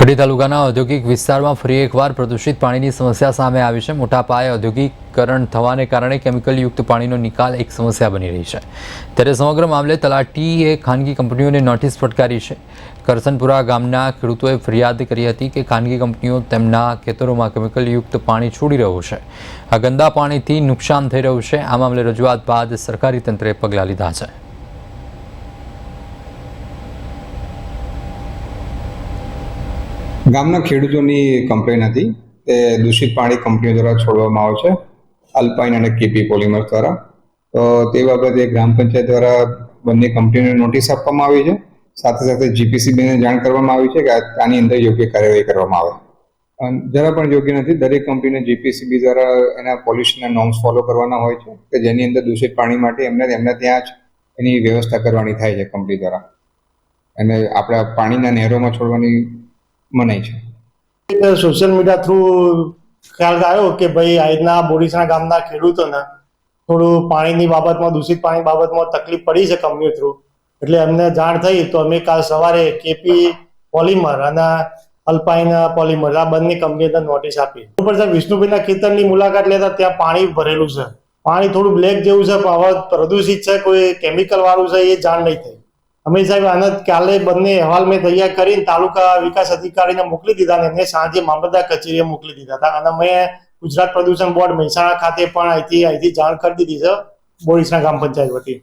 કડી તાલુકાના ઔદ્યોગિક વિસ્તારમાં ફરી એકવાર પ્રદૂષિત પાણીની સમસ્યા સામે આવી છે. મોટા પાયે ઔદ્યોગિકરણ થવાને કારણે કેમિકલયુક્ત પાણીનો નિકાલ એક સમસ્યા બની રહી છે. ત્યારે સમગ્ર મામલે તલાટીએ ખાનગી કંપનીઓને નોટિસ ફટકારી છે. કરસનપુરા ગામના ખેડૂતોએ ફરિયાદ કરી હતી કે ખાનગી કંપનીઓ તેમના ખેતરોમાં કેમિકલયુક્ત પાણી છોડી રહ્યું છે. આ ગંદા પાણીથી નુકસાન થઈ રહ્યું છે. આ મામલે રજૂઆત બાદ સરકારી તંત્રે પગલાં લીધા છે. ગામના ખેડૂતોની કમ્પ્લેન હતી. તે દૂષિત પાણી કંપનીઓ દ્વારા છોડવામાં આવે છે. અલ્પાઇન અને કેપી પોલિમર દ્વારા. તો તે બાબતે ગ્રામ પંચાયત દ્વારા બંને કંપનીઓને નોટિસ આપવામાં આવી છે. સાથે સાથે જીપીસીબીને જાણ કરવામાં આવી છે કે આની અંદર યોગ્ય કાર્યવાહી કરવામાં આવે. જરા પણ યોગ્ય નથી. દરેક કંપનીને જીપીસીબી દ્વારા એના પોલ્યુશનના નોર્મ્સ ફોલો કરવાના હોય છે કે જેની અંદર દૂષિત પાણી માટે એમને એમને ત્યાં જ એની વ્યવસ્થા કરવાની થાય છે કંપની દ્વારા. અને આપણા પાણીના નહેરોમાં છોડવાની મનાઈ છે. સોશિયલ મીડિયા થ્રુ ખ્યાલ આવ્યો કે ભાઈ આ રીતના બોરીસણા ગામના ખેડૂતોને થોડું પાણીની બાબતમાં, દૂષિત પાણી બાબતમાં તકલીફ પડી છે કંપની થ્રુ એટલે એમને જાણ થઈ તો અમે કાલ સવારે કેપી પોલિમર અને અલ્પાઇન પોલિમર આ બંને કંપનીને નોટિસ આપી. ઉપર સાહેબ વિષ્ણુભાઈના ખેતરની મુલાકાત લેતા ત્યાં પાણી ભરેલું છે. પાણી થોડું બ્લેક જેવું છે, પણ હવે પ્રદૂષિત છે, કોઈ કેમિકલ વાળું છે, એ જાણ નહીં થઈ. અમે સાહેબ, આને કાલે બંને અહેવાલ મેં તૈયાર કરીને તાલુકા વિકાસ અધિકારીને મોકલી દીધા અને એમને સાંજે મામલતદાર કચેરીએ મોકલી દીધા હતા. અને મેં ગુજરાત પ્રદૂષણ બોર્ડ મહેસાણા ખાતે પણ અહીંથી અહીંથી જાણ કરી દીધી છે, બોરીસના ગ્રામ પંચાયત વતી.